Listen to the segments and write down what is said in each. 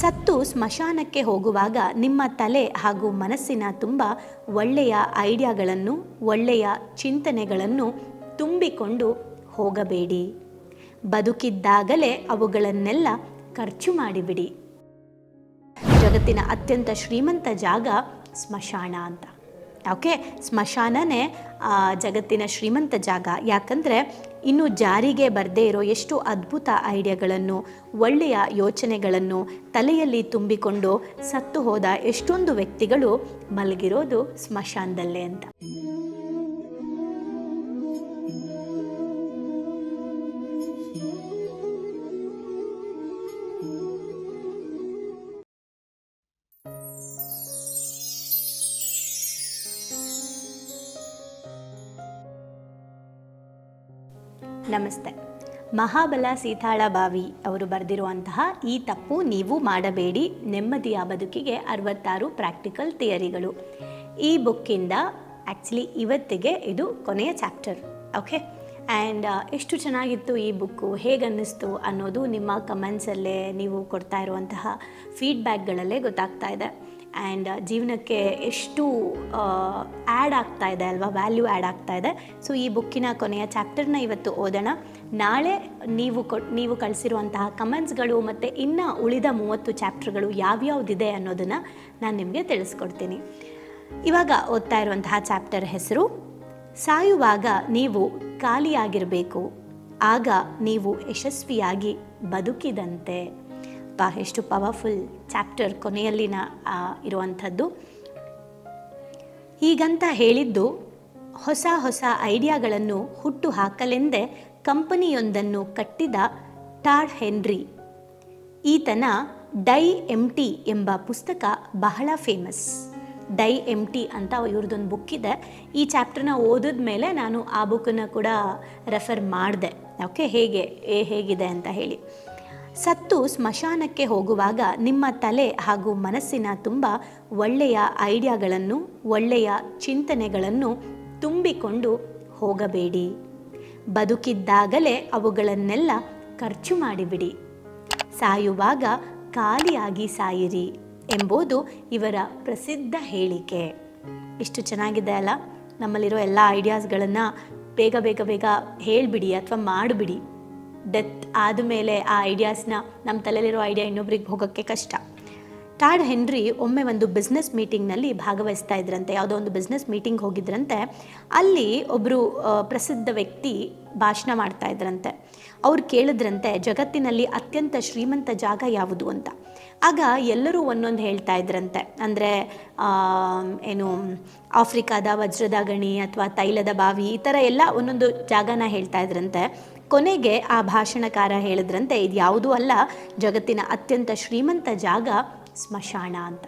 ಸತ್ತು ಸ್ಮಶಾನಕ್ಕೆ ಹೋಗುವಾಗ ನಿಮ್ಮ ತಲೆ ಹಾಗೂ ಮನಸ್ಸಿನ ತುಂಬ ಒಳ್ಳೆಯ ಐಡಿಯಾಗಳನ್ನು, ಒಳ್ಳೆಯ ಚಿಂತನೆಗಳನ್ನು ತುಂಬಿಕೊಂಡು ಹೋಗಬೇಡಿ. ಬದುಕಿದ್ದಾಗಲೇ ಅವುಗಳನ್ನೆಲ್ಲ ಖರ್ಚು ಮಾಡಿಬಿಡಿ. ಜಗತ್ತಿನ ಅತ್ಯಂತ ಶ್ರೀಮಂತ ಜಾಗ ಸ್ಮಶಾನ ಅಂತ. ಓಕೆ? ಸ್ಮಶಾನನೇ ಜಗತ್ತಿನ ಶ್ರೀಮಂತ ಜಾಗ. ಯಾಕಂದರೆ ಇನ್ನು ಜಾರಿಗೆ ಬರದೇ ಇರೋ ಎಷ್ಟು ಅದ್ಭುತ ಐಡಿಯಾಗಳನ್ನು, ಒಳ್ಳೆಯ ಯೋಚನೆಗಳನ್ನು ತಲೆಯಲ್ಲಿ ತುಂಬಿಕೊಂಡು ಸತ್ತು ಹೋದ ಎಷ್ಟೊಂದು ವ್ಯಕ್ತಿಗಳು ಮಲಗಿರೋದು ಸ್ಮಶಾನದಲ್ಲೇ ಅಂತ. ನಮಸ್ತೆ. ಮಹಾಬಲ ಸೀತಾಳ ಬಾವಿ ಅವರು ಬರೆದಿರುವಂತಹ ಈ ತಪ್ಪು ನೀವು ಮಾಡಬೇಡಿ, ನೆಮ್ಮದಿಯ ಬದುಕಿಗೆ ಅರವತ್ತಾರು ಪ್ರಾಕ್ಟಿಕಲ್ ಥಿಯರಿಗಳು. ಈ ಬುಕ್ಕಿಂದ ಆ್ಯಕ್ಚುಲಿ ಇವತ್ತಿಗೆ ಇದು ಕೊನೆಯ ಚಾಪ್ಟರ್, ಓಕೆ? ಆ್ಯಂಡ್ ಎಷ್ಟು ಚೆನ್ನಾಗಿತ್ತು ಈ ಬುಕ್ಕು ಹೇಗೆ ಅನ್ನಿಸ್ತು ಅನ್ನೋದು ನಿಮ್ಮ ಕಮೆಂಟ್ಸಲ್ಲೇ ನೀವು ಕೊಡ್ತಾ ಇರುವಂತಹ ಫೀಡ್ಬ್ಯಾಕ್ಗಳಲ್ಲೇ ಗೊತ್ತಾಗ್ತಾ ಇದೆ. ಆ್ಯಂಡ್ ಜೀವನಕ್ಕೆ ಎಷ್ಟು ಆ್ಯಡ್ ಆಗ್ತಾ ಇದೆ ಅಲ್ವಾ? ವ್ಯಾಲ್ಯೂ ಆ್ಯಡ್ ಆಗ್ತಾ ಇದೆ. ಸೊ ಈ ಬುಕ್ಕಿನ ಕೊನೆಯ ಚಾಪ್ಟರ್ನ ಇವತ್ತು ಓದೋಣ. ನಾಳೆ ನೀವು ಕೊ, ನೀವು ಕಳಿಸಿರುವಂತಹ ಕಮೆಂಟ್ಸ್ಗಳು ಮತ್ತು ಇನ್ನು ಉಳಿದ ಮೂವತ್ತು ಚಾಪ್ಟರ್ಗಳು ಯಾವ್ಯಾವ್ದಿದೆ ಅನ್ನೋದನ್ನು ನಾನು ನಿಮಗೆ ತಿಳಿಸ್ಕೊಡ್ತೀನಿ. ಇವಾಗ ಓದ್ತಾ ಇರುವಂತಹ ಚಾಪ್ಟರ್ ಹೆಸರು, ಸಾಯುವಾಗ ನೀವು ಖಾಲಿಯಾಗಿರಬೇಕು, ಆಗ ನೀವು ಯಶಸ್ವಿಯಾಗಿ ಬದುಕಿದಂತೆ. ಪಾ ಎಷ್ಟು ಪವರ್ಫುಲ್ ಚಾಪ್ಟರ್ ಕೊನೆಯಲ್ಲಿನ ಇರುವಂಥದ್ದು. ಹೀಗಂತ ಹೇಳಿದ್ದು ಹೊಸ ಹೊಸ ಐಡಿಯಾಗಳನ್ನು ಹುಟ್ಟು ಹಾಕಲೆಂದೇ ಕಂಪನಿಯೊಂದನ್ನು ಕಟ್ಟಿದ ಟಾಡ್ ಹೆನ್ರಿ. ಈತನ ಡೈ ಎಂ ಟಿ ಎಂಬ ಪುಸ್ತಕ ಬಹಳ ಫೇಮಸ್. ಡೈ ಎಂ ಟಿ ಅಂತ ಇವ್ರದ್ದೊಂದು ಬುಕ್ ಇದೆ. ಈ ಚಾಪ್ಟರ್ನ ಓದಿದ ಮೇಲೆ ನಾನು ಆ ಬುಕ್ಕನ್ನು ಕೂಡ ರೆಫರ್ ಮಾಡಿದೆ. ಓಕೆ, ಹೇಗೆ, ಏ ಹೇಗಿದೆ ಅಂತ ಹೇಳಿ. ಸತ್ತು ಸ್ಮಶಾನಕ್ಕೆ ಹೋಗುವಾಗ ನಿಮ್ಮ ತಲೆ ಹಾಗೂ ಮನಸ್ಸಿನ ತುಂಬ ಒಳ್ಳೆಯ ಐಡಿಯಾಗಳನ್ನು, ಒಳ್ಳೆಯ ಚಿಂತನೆಗಳನ್ನು ತುಂಬಿಕೊಂಡು ಹೋಗಬೇಡಿ. ಬದುಕಿದ್ದಾಗಲೇ ಅವುಗಳನ್ನೆಲ್ಲ ಖರ್ಚು ಮಾಡಿಬಿಡಿ. ಸಾಯುವಾಗ ಖಾಲಿಯಾಗಿ ಸಾಯಿರಿ ಎಂಬುದು ಇವರ ಪ್ರಸಿದ್ಧ ಹೇಳಿಕೆ. ಇಷ್ಟು ಚೆನ್ನಾಗಿದೆ ಅಲ್ಲ? ನಮ್ಮಲ್ಲಿರೋ ಎಲ್ಲ ಐಡಿಯಾಸ್ಗಳನ್ನು ಬೇಗ ಬೇಗ ಬೇಗ ಹೇಳಿಬಿಡಿ ಅಥವಾ ಮಾಡಿಬಿಡಿ. ಡೆತ್ ಆದಮೇಲೆ ಆ ಐಡಿಯಾಸ್ನ ನಮ್ಮ ತಲೆಯಲ್ಲಿರೋ ಐಡಿಯಾ ಇನ್ನೊಬ್ರಿಗೆ ಹೋಗೋಕ್ಕೆ ಕಷ್ಟ. ಟಾಡ್ ಹೆನ್ರಿ ಒಮ್ಮೆ ಒಂದು ಬಿಸ್ನೆಸ್ ಮೀಟಿಂಗ್ನಲ್ಲಿ ಭಾಗವಹಿಸ್ತಾ ಇದ್ರಂತೆ, ಯಾವುದೋ ಒಂದು ಬಿಸ್ನೆಸ್ ಮೀಟಿಂಗ್ ಹೋಗಿದ್ರಂತೆ. ಅಲ್ಲಿ ಒಬ್ಬರು ಪ್ರಸಿದ್ಧ ವ್ಯಕ್ತಿ ಭಾಷಣ ಮಾಡ್ತಾ ಇದ್ರಂತೆ. ಅವ್ರು ಕೇಳಿದ್ರಂತೆ, ಜಗತ್ತಿನಲ್ಲಿ ಅತ್ಯಂತ ಶ್ರೀಮಂತ ಜಾಗ ಯಾವುದು ಅಂತ. ಆಗ ಎಲ್ಲರೂ ಒಂದೊಂದು ಹೇಳ್ತಾ ಇದ್ರಂತೆ. ಅಂದರೆ ಏನು, ಆಫ್ರಿಕಾದ ವಜ್ರದ ಗಣಿ ಅಥವಾ ತೈಲದ ಬಾವಿ, ಈ ಥರ ಎಲ್ಲ ಒಂದೊಂದು ಜಾಗನ ಹೇಳ್ತಾ ಇದ್ರಂತೆ. ಕೊನೆಗೆ ಆ ಭಾಷಣಕಾರ ಹೇಳಿದ್ರಂತೆ ಇದು ಯಾವುದೂ ಅಲ್ಲ, ಜಗತ್ತಿನ ಅತ್ಯಂತ ಶ್ರೀಮಂತ ಜಾಗ ಸ್ಮಶಾನ ಅಂತ.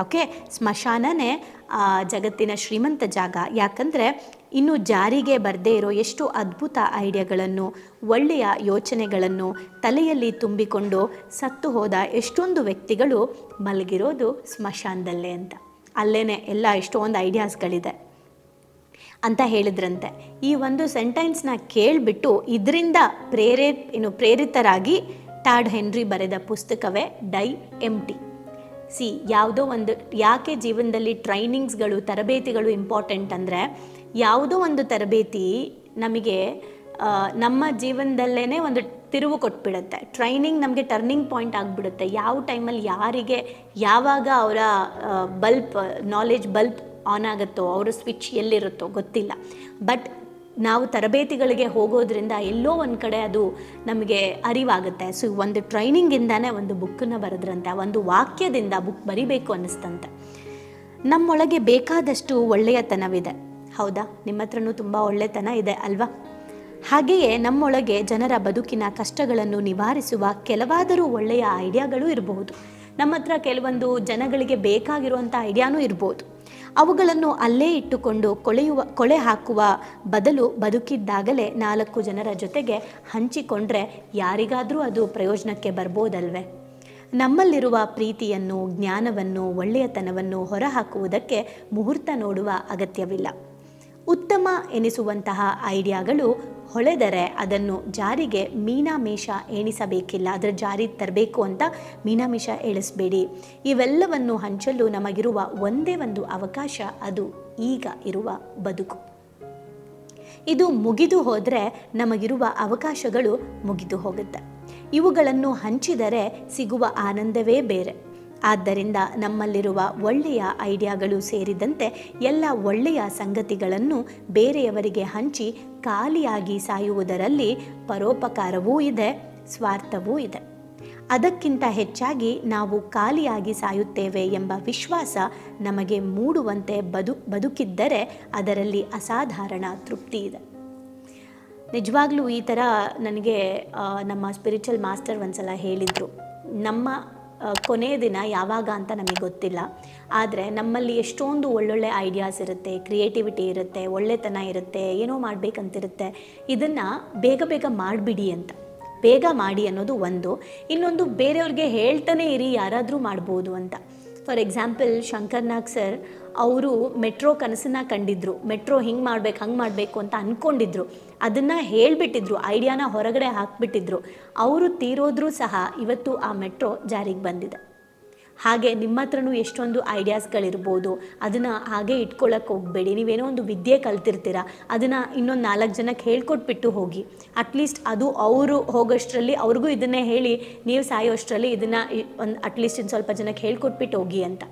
ಓಕೆ? ಸ್ಮಶಾನನೇ ಜಗತ್ತಿನ ಶ್ರೀಮಂತ ಜಾಗ. ಯಾಕಂದರೆ, ಇನ್ನು ಜಾರಿಗೆ ಬರದೇ ಇರೋ ಎಷ್ಟು ಅದ್ಭುತ ಐಡಿಯಾಗಳನ್ನು, ಒಳ್ಳೆಯ ಯೋಚನೆಗಳನ್ನು ತಲೆಯಲ್ಲಿ ತುಂಬಿಕೊಂಡು ಸತ್ತು ಹೋದ ಎಷ್ಟೊಂದು ವ್ಯಕ್ತಿಗಳು ಮಲಗಿರೋದು ಸ್ಮಶಾನದಲ್ಲೇ ಅಂತ. ಅಲ್ಲೇ ಎಲ್ಲ ಎಷ್ಟೊಂದು ಐಡಿಯಾಸ್ಗಳಿದೆ. ಅಂತ ಹೇಳಿದ್ರಂತೆ. ಈ ಒಂದು ಸೆಂಟೆನ್ಸ್ನ ಕೇಳಿಬಿಟ್ಟು ಇದರಿಂದ ಪ್ರೇರೇ ಏನು ಪ್ರೇರಿತರಾಗಿ ಟಾಡ್ ಹೆನ್ರಿ ಬರೆದ ಪುಸ್ತಕವೇ ಡೈ ಎಂ ಟಿ ಸಿ, ಯಾವುದೋ ಒಂದು ಯಾಕೆ ಜೀವನದಲ್ಲಿ ಟ್ರೈನಿಂಗ್ಸ್ಗಳು, ತರಬೇತಿಗಳು ಇಂಪಾರ್ಟೆಂಟ್ ಅಂದರೆ ಯಾವುದೋ ಒಂದು ತರಬೇತಿ ನಮಗೆ ನಮ್ಮ ಜೀವನದಲ್ಲೇ ಒಂದು ತಿರುವು ಕೊಟ್ಬಿಡುತ್ತೆ. ಟ್ರೈನಿಂಗ್ ನಮಗೆ ಟರ್ನಿಂಗ್ ಪಾಯಿಂಟ್ ಆಗಿಬಿಡುತ್ತೆ. ಯಾವ ಟೈಮಲ್ಲಿ ಯಾರಿಗೆ, ಯಾವಾಗ ಅವರ ಬಲ್ಪ್ ನಾಲೆಜ್ ಬಲ್ಪ್ ಆನ್ ಆಗುತ್ತೋ, ಅವರ ಸ್ವಿಚ್ ಎಲ್ಲಿರುತ್ತೋ ಗೊತ್ತಿಲ್ಲ. ಬಟ್ ನಾವು ತರಬೇತಿಗಳಿಗೆ ಹೋಗೋದ್ರಿಂದ ಎಲ್ಲೋ ಒಂದು ಕಡೆ ಅದು ನಮಗೆ ಅರಿವಾಗುತ್ತೆ. ಸೊ ಒಂದು ಟ್ರೈನಿಂಗಿಂದಾನೇ ಒಂದು ಬುಕ್ಕನ್ನು ಬರೆದ್ರಂತೆ, ಒಂದು ವಾಕ್ಯದಿಂದ ಬುಕ್ ಬರಿಬೇಕು ಅನ್ನಿಸ್ತಂತೆ. ನಮ್ಮೊಳಗೆ ಬೇಕಾದಷ್ಟು ಒಳ್ಳೆಯತನವಿದೆ. ಹೌದಾ? ನಿಮ್ಮ ಹತ್ರನೂ ತುಂಬ ಒಳ್ಳೆತನ ಇದೆ ಅಲ್ವಾ? ಹಾಗೆಯೇ ನಮ್ಮೊಳಗೆ ಜನರ ಬದುಕಿನ ಕಷ್ಟಗಳನ್ನು ನಿವಾರಿಸುವ ಕೆಲವಾದರೂ ಒಳ್ಳೆಯ ಐಡಿಯಾಗಳು ಇರಬಹುದು. ನಮ್ಮ ಹತ್ರ ಕೆಲವೊಂದು ಜನಗಳಿಗೆ ಬೇಕಾಗಿರುವಂಥ ಐಡಿಯಾನೂ ಇರ್ಬೋದು. ಅವುಗಳನ್ನು ಅಲ್ಲೇ ಇಟ್ಟುಕೊಂಡು ಕೊಳೆಯುವ, ಕೊಳೆ ಹಾಕುವ ಬದಲು ಬದುಕಿದ್ದಾಗಲೇ ನಾಲ್ಕು ಜನರ ಜೊತೆಗೆ ಹಂಚಿಕೊಂಡ್ರೆ ಯಾರಿಗಾದರೂ ಅದು ಪ್ರಯೋಜನಕ್ಕೆ ಬರ್ಬೋದಲ್ವೇ? ನಮ್ಮಲ್ಲಿರುವ ಪ್ರೀತಿಯನ್ನು, ಜ್ಞಾನವನ್ನು, ಒಳ್ಳೆಯತನವನ್ನು ಹೊರಹಾಕುವುದಕ್ಕೆ ಮುಹೂರ್ತ ನೋಡುವ ಅಗತ್ಯವಿಲ್ಲ. ಉತ್ತಮ ಎನಿಸುವಂತಹ ಐಡಿಯಾಗಳು ಹೊಳೆದರೆ ಅದನ್ನು ಜಾರಿಗೆ ಮೀನಾಮೇಷ ಎಣಿಸಬೇಕಿಲ್ಲ. ಅದರ ಜಾರಿ ತರಬೇಕು ಅಂತ ಮೀನಾಮೇಷ ಎಳಿಸ್ಬೇಡಿ. ಇವೆಲ್ಲವನ್ನು ಹಂಚಲು ನಮಗಿರುವ ಒಂದೇ ಒಂದು ಅವಕಾಶ ಅದು ಈಗ ಇರುವ ಬದುಕು. ಇದು ಮುಗಿದು ಹೋದರೆ ನಮಗಿರುವ ಅವಕಾಶಗಳು ಮುಗಿದು ಹೋಗುತ್ತೆ. ಇವುಗಳನ್ನು ಹಂಚಿದರೆ ಸಿಗುವ ಆನಂದವೇ ಬೇರೆ. ಆದ್ದರಿಂದ ನಮ್ಮಲ್ಲಿರುವ ಒಳ್ಳೆಯ ಐಡಿಯಾಗಳು ಸೇರಿದಂತೆ ಎಲ್ಲ ಒಳ್ಳೆಯ ಸಂಗತಿಗಳನ್ನು ಬೇರೆಯವರಿಗೆ ಹಂಚಿ ಖಾಲಿಯಾಗಿ ಸಾಯುವುದರಲ್ಲಿ ಪರೋಪಕಾರವೂ ಇದೆ, ಸ್ವಾರ್ಥವೂ ಇದೆ. ಅದಕ್ಕಿಂತ ಹೆಚ್ಚಾಗಿ ನಾವು ಖಾಲಿಯಾಗಿ ಸಾಯುತ್ತೇವೆ ಎಂಬ ವಿಶ್ವಾಸ ನಮಗೆ ಮೂಡುವಂತೆ ಬದು, ಬದುಕಿದ್ದರೆ ಅದರಲ್ಲಿ ಅಸಾಧಾರಣ ತೃಪ್ತಿ ಇದೆ. ನಿಜವಾಗ್ಲೂ ಈ ಥರ ನನಗೆ ನಮ್ಮ ಸ್ಪಿರಿಚುವಲ್ ಮಾಸ್ಟರ್ ಒಂದ್ಸಲ ಹೇಳಿದರು, ನಮ್ಮ ಕೊನೆಯ ದಿನ ಯಾವಾಗ ಅಂತ ನಮಗೆ ಗೊತ್ತಿಲ್ಲ. ಆದರೆ ನಮ್ಮಲ್ಲಿ ಎಷ್ಟೊಂದು ಒಳ್ಳೊಳ್ಳೆ ಐಡಿಯಾಸ್ ಇರುತ್ತೆ ಕ್ರಿಯೇಟಿವಿಟಿ ಇರುತ್ತೆ, ಒಳ್ಳೆತನ ಇರುತ್ತೆ, ಏನೋ ಮಾಡಬೇಕಂತಿರುತ್ತೆ. ಇದನ್ನು ಬೇಗ ಬೇಗ ಮಾಡಿಬಿಡಿ ಅಂತ. ಬೇಗ ಮಾಡಿ ಅನ್ನೋದು ಒಂದು. ಇನ್ನೊಂದು ಬೇರೆಯವ್ರಿಗೆ ಹೇಳ್ತಾನೆ ಇರಿ, ಯಾರಾದರೂ ಮಾಡ್ಬೋದು ಅಂತ. For example Shankar Nag sir ಅವರು ಮೆಟ್ರೋ ಕನಸನ್ನ ಕಂಡಿದ್ರು. ಮೆಟ್ರೋ ಹಿಂಗೆ ಮಾಡ್ಬೇಕು, ಹಂಗೆ ಮಾಡಬೇಕು ಅಂತ ಅಂದ್ಕೊಂಡಿದ್ರು ಅದನ್ನು ಹೇಳಿಬಿಟ್ಟಿದ್ರು ಐಡಿಯಾನ ಹೊರಗಡೆ ಹಾಕ್ಬಿಟ್ಟಿದ್ರು. ಅವರು ತೀರೋದ್ರೂ ಸಹ ಇವತ್ತು ಆ ಮೆಟ್ರೋ ಜಾರಿಗೆ ಬಂದಿದೆ. ಹಾಗೆ ನಿಮ್ಮ ಹತ್ರನೂ ಎಷ್ಟೊಂದು ಐಡಿಯಾಸ್ಗಳಿರ್ಬೋದು. ಅದನ್ನು ಹಾಗೆ ಇಟ್ಕೊಳ್ಳೋಕೆ ಹೋಗಬೇಡಿ. ನೀವೇನೋ ಒಂದು ವಿದ್ಯೆ ಕಲ್ತಿರ್ತೀರ. ಅದನ್ನು ಇನ್ನೊಂದು ನಾಲ್ಕು ಜನಕ್ಕೆ ಹೇಳ್ಕೊಟ್ಬಿಟ್ಟು ಹೋಗಿ. ಅಟ್ಲೀಸ್ಟ್ ಅದು ಅವರು ಹೋಗೋಷ್ಟರಲ್ಲಿ ಅವ್ರಿಗೂ ಇದನ್ನೇ ಹೇಳಿ, ನೀವು ಸಾಯೋಷ್ಟರಲ್ಲಿ ಇದನ್ನು ಒಂದು ಅಟ್ಲೀಸ್ಟ್ ಇನ್ನು ಸ್ವಲ್ಪ ಜನಕ್ಕೆ ಹೇಳ್ಕೊಟ್ಬಿಟ್ಟು ಹೋಗಿ ಅಂತ.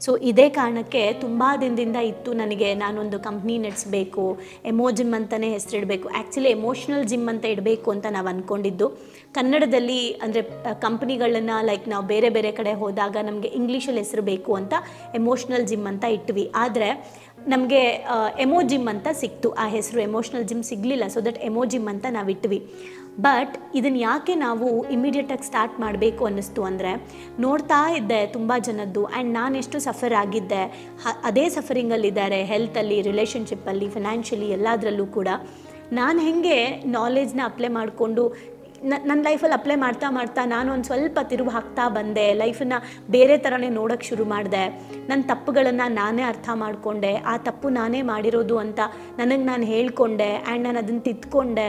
ಸೊ ಇದೇ ಕಾರಣಕ್ಕೆ ತುಂಬ ದಿನದಿಂದ ಇತ್ತು ನನಗೆ ನಾನೊಂದು ಕಂಪ್ನಿ ನಡೆಸಬೇಕು ಎಮೋ ಜಿಮ್ ಅಂತಲೇ ಹೆಸರಿಡಬೇಕು. ಆ್ಯಕ್ಚುಲಿ ಎಮೋಷ್ನಲ್ ಜಿಮ್ ಅಂತ ಇಡಬೇಕು ಅಂತ ನಾವು ಅಂದ್ಕೊಂಡಿದ್ದು ಕನ್ನಡದಲ್ಲಿ ಅಂದರೆ ಕಂಪ್ನಿಗಳನ್ನು ಲೈಕ್ ನಾವು ಬೇರೆ ಬೇರೆ ಕಡೆ ಹೋದಾಗ ನಮಗೆ ಇಂಗ್ಲೀಷಲ್ಲಿ ಹೆಸರು ಬೇಕು ಅಂತ ಎಮೋಷ್ನಲ್ ಜಿಮ್ ಅಂತ ಇಟ್ವಿ. ಆದರೆ, ನಮಗೆ ಎಮೋ ಜಿಮ್ ಅಂತ ಸಿಕ್ತು. ಆ ಹೆಸರು ಎಮೋಷ್ನಲ್ ಜಿಮ್ ಸಿಗಲಿಲ್ಲ. ಸೊ ದಟ್ ಎಮೋ ಜಿಮ್ ಅಂತ ನಾವು ಇಟ್ವಿ. ಬಟ್ ಇದನ್ನು ಯಾಕೆ ನಾವು ಇಮಿಡಿಯೇಟಾಗಿ ಸ್ಟಾರ್ಟ್ ಮಾಡಬೇಕು ಅನ್ನಿಸ್ತು ಅಂದರೆ, ನೋಡ್ತಾ ಇದ್ದೆ ತುಂಬ ಜನದ್ದು ಆ್ಯಂಡ್ ನಾನು ಎಷ್ಟು ಸಫರ್ ಆಗಿದ್ದೆ ಅದೇ ಸಫರಿಂಗಲ್ಲಿದ್ದಾರೆ ಹೆಲ್ತಲ್ಲಿ ರಿಲೇಷನ್ಶಿಪ್ಪಲ್ಲಿ ಫಿನಾನ್ಷಿಯಲಿ ಎಲ್ಲದರಲ್ಲೂ ಕೂಡ. ನಾನು ಹೇಗೆ ನಾಲೆಜ್ನ ಅಪ್ಲೈ ಮಾಡಿಕೊಂಡು ನನ್ನ ಲೈಫಲ್ಲಿ ಅಪ್ಲೈ ಮಾಡ್ತಾ ಮಾಡ್ತಾ ನಾನು ಒಂದು ಸ್ವಲ್ಪ ತಿರುವು ಹಾಕ್ತಾ ಬಂದೆ. ಲೈಫನ್ನ ಬೇರೆ ಥರನೇ ನೋಡೋಕ್ಕೆ ಶುರು ಮಾಡಿದೆ. ನನ್ನ ತಪ್ಪುಗಳನ್ನು ನಾನೇ ಅರ್ಥ ಮಾಡಿಕೊಂಡೆ. ಆ ತಪ್ಪು ನಾನೇ ಮಾಡಿರೋದು ಅಂತ ನನಗೆ ನಾನು ಹೇಳ್ಕೊಂಡೆ ಆ್ಯಂಡ್ ನಾನು ಅದನ್ನು ತಿದ್ಕೊಂಡೆ.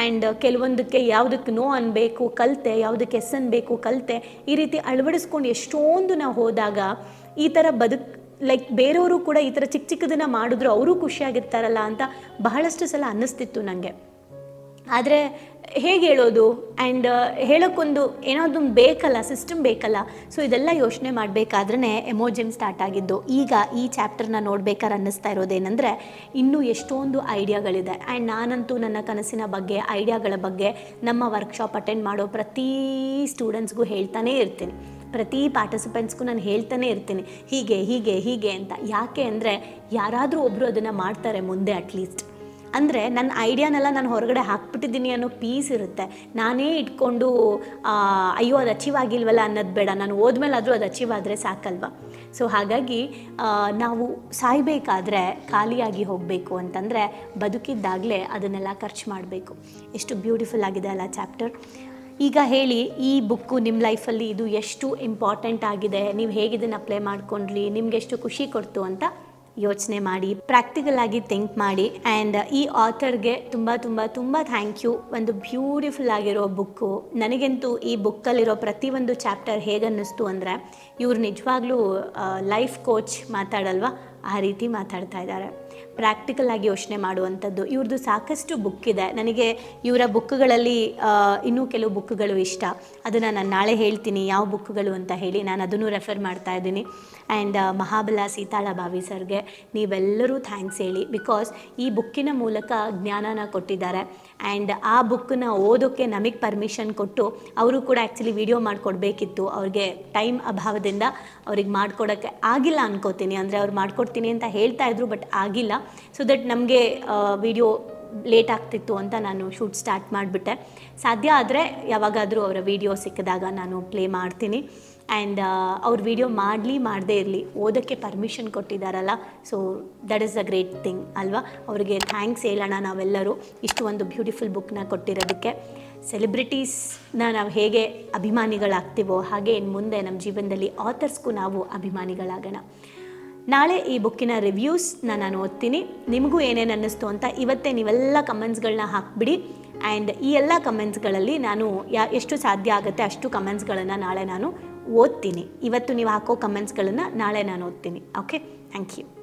ಆ್ಯಂಡ್ ಕೆಲವೊಂದಕ್ಕೆ ಯಾವುದಕ್ಕೆ ನೋ ಅನ್ಬೇಕು, ಕಲಿತೆ ಯಾವುದಕ್ಕೆ ಎಸ್ ಅನ್ಬೇಕು, ಕಲಿತೆ ಈ ರೀತಿ ಅಳವಡಿಸ್ಕೊಂಡು ಎಷ್ಟೊಂದು ನಾವು ಹೋದಾಗ ಈ ಥರ ಬದುಕು ಲೈಕ್ ಬೇರೆಯವರು ಕೂಡ ಈ ಥರ ಚಿಕ್ಕ ಚಿಕ್ಕದನ್ನು ಮಾಡಿದ್ರು ಅವರು ಖುಷಿಯಾಗಿರ್ತಾರಲ್ಲ ಅಂತ ಬಹಳಷ್ಟು ಸಲ ಅನ್ನಿಸ್ತಿತ್ತು ನನಗೆ ಆದರೆ ಹೇಗೆ ಹೇಳೋದು? ಆ್ಯಂಡ್ ಹೇಳೋಕ್ಕೊಂದು ಏನಾದ್ರು ಬೇಕಲ್ಲ ಸಿಸ್ಟಮ್ ಬೇಕಲ್ಲ ಸೊ ಇದೆಲ್ಲ ಯೋಚನೆ ಮಾಡಬೇಕಾದ್ರೆ ಎಮೋಜಿಮ್ ಸ್ಟಾರ್ಟ್ ಆಗಿದ್ದು. ಈಗ ಈ ಚಾಪ್ಟರ್ನ ನೋಡ್ಬೇಕಾದ್ರೆ ಅನ್ನಿಸ್ತಾ ಇರೋದೇನೆಂದರೆ ಇನ್ನೂ ಎಷ್ಟೊಂದು ಐಡಿಯಾಗಳಿದೆ ಆ್ಯಂಡ್ ನಾನಂತೂ ನನ್ನ ಕನಸಿನ ಬಗ್ಗೆ ಐಡಿಯಾಗಳ ಬಗ್ಗೆ ನಮ್ಮ ವರ್ಕ್ಶಾಪ್ ಅಟೆಂಡ್ ಮಾಡೋ ಪ್ರತಿ ಸ್ಟೂಡೆಂಟ್ಸ್ಗೂ ಹೇಳ್ತಾನೇ ಇರ್ತೀನಿ. ಪ್ರತಿ ಪಾರ್ಟಿಸಿಪೆಂಟ್ಸ್ಗೂ ನಾನು ಹೇಳ್ತಾನೆ ಇರ್ತೀನಿ. ಹೀಗೆ ಹೀಗೆ ಹೀಗೆ ಅಂತ. ಯಾಕೆ ಅಂದರೆ, ಯಾರಾದರೂ ಒಬ್ಬರು ಅದನ್ನು ಮಾಡ್ತಾರೆ ಮುಂದೆ ಅಟ್ಲೀಸ್ಟ್ ಅಂದರೆ ನನ್ನ ಐಡಿಯಾನೆಲ್ಲ ನಾನು ಹೊರಗಡೆ ಹಾಕ್ಬಿಟ್ಟಿದ್ದೀನಿ ಅನ್ನೋ ಪೀಸ್ ಇರುತ್ತೆ. ನಾನೇ ಇಟ್ಕೊಂಡು ಅಯ್ಯೋ, ಅದು ಅಚೀವ್ ಆಗಿಲ್ವಲ್ಲ ಅನ್ನೋದು ಬೇಡ. ನಾನು ಹೋದ್ಮೇಲೆ ಆದರೂ ಅದು ಅಚೀವ್ ಆದರೆ ಸಾಕಲ್ವ? ಸೊ ಹಾಗಾಗಿ ನಾವು ಸಾಯಬೇಕಾದ್ರೆ ಖಾಲಿಯಾಗಿ ಹೋಗಬೇಕು ಅಂತಂದರೆ ಬದುಕಿದ್ದಾಗಲೇ ಅದನ್ನೆಲ್ಲ ಖರ್ಚು ಮಾಡಬೇಕು. ಎಷ್ಟು ಬ್ಯೂಟಿಫುಲ್ ಆಗಿದೆ ಅಲ್ಲ ಚಾಪ್ಟರ್ ಈಗ ಹೇಳಿ, ಈ ಬುಕ್ಕು ನಿಮ್ಮ ಲೈಫಲ್ಲಿ ಇದು ಎಷ್ಟು ಇಂಪಾರ್ಟೆಂಟ್ ಆಗಿದೆ? ನೀವು ಹೇಗೆ ಇದನ್ನು ಅಪ್ಲೈ ಮಾಡ್ಕೊಂಡ್ರಿ? ನಿಮ್ಗೆ ಎಷ್ಟು ಖುಷಿ ಕೊಡ್ತು ಅಂತ ಯೋಚನೆ ಮಾಡಿ ಪ್ರಾಕ್ಟಿಕಲ್ ಆಗಿ ಥಿಂಕ್ ಮಾಡಿ ಆ್ಯಂಡ್ ಈ ಆಥರ್ಗೆ ತುಂಬ ತುಂಬ ತುಂಬ ಥ್ಯಾಂಕ್ ಯು ಒಂದು ಬ್ಯೂಟಿಫುಲ್ ಆಗಿರೋ ಬುಕ್ಕು ನನಗಂತೂ ಈ ಬುಕ್ಕಲ್ಲಿರೋ ಪ್ರತಿಯೊಂದು ಚಾಪ್ಟರ್ ಹೇಗನ್ನಿಸ್ತು ಅಂದರೆ, ಇವ್ರು ನಿಜವಾಗ್ಲೂ ಲೈಫ್ ಕೋಚ್ ಮಾತಾಡಲ್ವಾ? ಆ ರೀತಿ ಮಾತಾಡ್ತಾ ಇದ್ದಾರೆ. ಪ್ರಾಕ್ಟಿಕಲ್ ಆಗಿ ಯೋಚನೆ ಮಾಡುವಂಥದ್ದು. ಇವ್ರದ್ದು ಸಾಕಷ್ಟು ಬುಕ್ ಇದೆ. ನನಗೆ ಇವರ ಬುಕ್ಗಳಲ್ಲಿ ಇನ್ನೂ ಕೆಲವು ಬುಕ್ಗಳು ಇಷ್ಟ. ಅದನ್ನು ನಾನು ನಾಳೆ ಹೇಳ್ತೀನಿ. ಯಾವ ಬುಕ್ಗಳು ಅಂತ ಹೇಳಿ ನಾನು ಅದನ್ನು ರೆಫರ್ ಮಾಡ್ತಾ ಇದ್ದೀನಿ. ಆ್ಯಂಡ್ ಮಹಾಬಲ ಸೀತಾಳ ಬಾವಿ ಸರ್ಗೆ ನೀವೆಲ್ಲರೂ ಥ್ಯಾಂಕ್ಸ್ ಹೇಳಿ. ಬಿಕಾಸ್ ಈ ಬುಕ್ಕಿನ ಮೂಲಕ ಜ್ಞಾನನ ಕೊಟ್ಟಿದ್ದಾರೆ. ಆ್ಯಂಡ್ ಆ ಬುಕ್ಕನ್ನ ಓದೋಕ್ಕೆ ನಮಗೆ ಪರ್ಮಿಷನ್ ಕೊಟ್ಟು ಅವರು ಕೂಡ ಆ್ಯಕ್ಚುಲಿ ವಿಡಿಯೋ ಮಾಡಿಕೊಡ್ಬೇಕಿತ್ತು. ಅವ್ರಿಗೆ ಟೈಮ್ ಅಭಾವದಿಂದ ಅವ್ರಿಗೆ ಮಾಡ್ಕೊಡೋಕ್ಕೆ ಆಗಿಲ್ಲ ಅನ್ಕೋತೀನಿ. ಅಂದರೆ ಅವ್ರು ಮಾಡ್ಕೊಡ್ತೀನಿ ಅಂತ ಹೇಳ್ತಾ ಇದ್ರು ಬಟ್ ಆಗಿಲ್ಲ. ಸೊ ದಟ್ ನಮಗೆ ವಿಡಿಯೋ ಲೇಟ್ ಆಗ್ತಿತ್ತು ಅಂತ ನಾನು ಶೂಟ್ ಸ್ಟಾರ್ಟ್ ಮಾಡಿಬಿಟ್ಟೆ. ಸಾಧ್ಯ ಆದರೆ ಯಾವಾಗಾದರೂ ಅವರ ವಿಡಿಯೋ ಸಿಕ್ಕಿದಾಗ ನಾನು ಪ್ಲೇ ಮಾಡ್ತೀನಿ. ಆ್ಯಂಡ್ ಅವ್ರ ವಿಡಿಯೋ ಮಾಡಲಿ, ಮಾಡದೇ ಇರಲಿ. ಓದೋಕ್ಕೆ permission ಕೊಟ್ಟಿದ್ದಾರಲ್ಲ so that is a great thing ಅಲ್ವಾ? ಅವರಿಗೆ ಥ್ಯಾಂಕ್ಸ್ ಹೇಳೋಣ ನಾವೆಲ್ಲರೂ. ಇಷ್ಟು ಒಂದು ಬ್ಯೂಟಿಫುಲ್ ಬುಕ್ನ ಕೊಟ್ಟಿರೋದಕ್ಕೆ. ಸೆಲೆಬ್ರಿಟೀಸ್ನ ನಾವು ಹೇಗೆ ಅಭಿಮಾನಿಗಳಾಗ್ತೀವೋ, ಹಾಗೆ ಇನ್ನು ಮುಂದೆ ನಮ್ಮ ಜೀವನದಲ್ಲಿ ಆಥರ್ಸ್ಗೂ ನಾವು ಅಭಿಮಾನಿಗಳಾಗೋಣ. ನಾಳೆ ಈ ಬುಕ್ಕಿನ ರಿವ್ಯೂಸ್ನ ನಾನು ಓದ್ತೀನಿ. ನಿಮಗೂ ಏನೇನು ಅನ್ನಿಸ್ತು ಅಂತ ಇವತ್ತೇ ನೀವೆಲ್ಲ ಕಮೆಂಟ್ಸ್ಗಳನ್ನ ಹಾಕ್ಬಿಡಿ. ಆ್ಯಂಡ್ ಈ ಎಲ್ಲ ಕಮೆಂಟ್ಸ್ಗಳಲ್ಲಿ ನಾನು ಯಾ, ಎಷ್ಟು ಸಾಧ್ಯ ಆಗುತ್ತೆ ಅಷ್ಟು ಕಮೆಂಟ್ಸ್ಗಳನ್ನು ನಾಳೆ ನಾನು ಓದ್ತೀನಿ. ಇವತ್ತು ನೀವು ಹಾಕೋ ಕಮೆಂಟ್ಸ್ಗಳನ್ನು ನಾಳೆ ನಾನು ಓದ್ತೀನಿ. Okay thank you